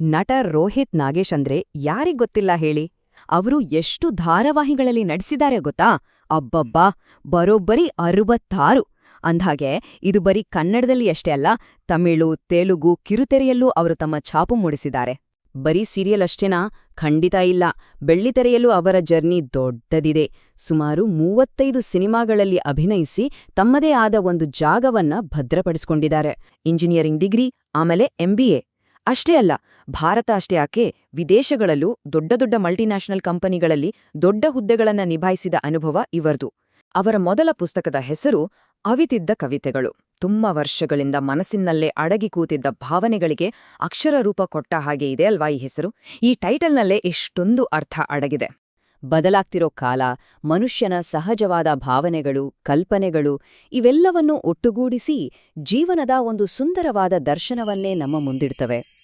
ನಟ ರೋಹಿತ್ ನಾಗೇಶ್ ಅಂದ್ರೆ ಯಾರಿಗ್ ಗೊತ್ತಿಲ್ಲ ಹೇಳಿ? ಅವರು ಎಷ್ಟು ಧಾರಾವಾಹಿಗಳಲ್ಲಿ ನಡೆಸಿದ್ದಾರೆ ಗೊತ್ತಾ? ಅಬ್ಬಬ್ಬಾ! ಬರೋಬ್ಬರಿ ಅರವತ್ತಾರು. ಅಂದ್ಹಾಗೆ, ಇದು ಬರೀ ಕನ್ನಡದಲ್ಲಿ ಅಷ್ಟೇ ಅಲ್ಲ, ತಮಿಳು, ತೆಲುಗು, ಕಿರುತೆರೆಯಲ್ಲೂ ಅವರು ತಮ್ಮ ಛಾಪು ಮೂಡಿಸಿದ್ದಾರೆ. ಬರೀ ಸೀರಿಯಲ್ ಅಷ್ಟೇನಾ? ಖಂಡಿತ ಇಲ್ಲ. ಬೆಳ್ಳಿತೆರೆಯಲ್ಲೂ ಅವರ ಜರ್ನಿ ದೊಡ್ಡದಿದೆ. ಸುಮಾರು ಮೂವತ್ತೈದು ಸಿನಿಮಾಗಳಲ್ಲಿ ಅಭಿನಯಿಸಿ ತಮ್ಮದೇ ಆದ ಒಂದು ಜಾಗವನ್ನ ಭದ್ರಪಡಿಸಿಕೊಂಡಿದ್ದಾರೆ. ಇಂಜಿನಿಯರಿಂಗ್ ಡಿಗ್ರಿ, ಆಮೇಲೆ ಎಂಬಿಎ ಅಷ್ಟೇ ಅಲ್ಲ, ಭಾರತ ಅಷ್ಟೇ ಯಾಕೆ ವಿದೇಶಗಳಲ್ಲೂ ದೊಡ್ಡ ದೊಡ್ಡ ಮಲ್ಟಿನ್ಯಾಷನಲ್ ಕಂಪನಿಗಳಲ್ಲಿ ದೊಡ್ಡ ಹುದ್ದೆಗಳನ್ನ ನಿಭಾಯಿಸಿದ ಅನುಭವ ಇವರ್ದು. ಅವರ ಮೊದಲ ಪುಸ್ತಕದ ಹೆಸರು ಅವಿತಿದ್ದ ಕವಿತೆಗಳು. ತುಂಬ ವರ್ಷಗಳಿಂದ ಮನಸ್ಸಿನಲ್ಲೇ ಅಡಗಿ ಕೂತಿದ್ದ ಭಾವನೆಗಳಿಗೆ ಅಕ್ಷರ ರೂಪ ಕೊಟ್ಟ ಹಾಗೆ ಇದೆ ಅಲ್ವಾ ಈ ಹೆಸರು? ಈ ಟೈಟಲ್ನಲ್ಲೇ ಎಷ್ಟೊಂದು ಅರ್ಥ ಅಡಗಿದೆ. ಬದಲಾಗ್ತಿರೋ ಕಾಲ ಮನುಷ್ಯನ ಸಹಜವಾದ ಭಾವನೆಗಳು ಕಲ್ಪನೆಗಳು ಇವೆಲ್ಲವನ್ನೂ ಒಟ್ಟುಗೂಡಿಸಿ ಜೀವನದ ಒಂದು ಸುಂದರವಾದ ದರ್ಶನವನ್ನೇ ನಮ್ಮ ಮುಂದಿಡ್ತವೆ.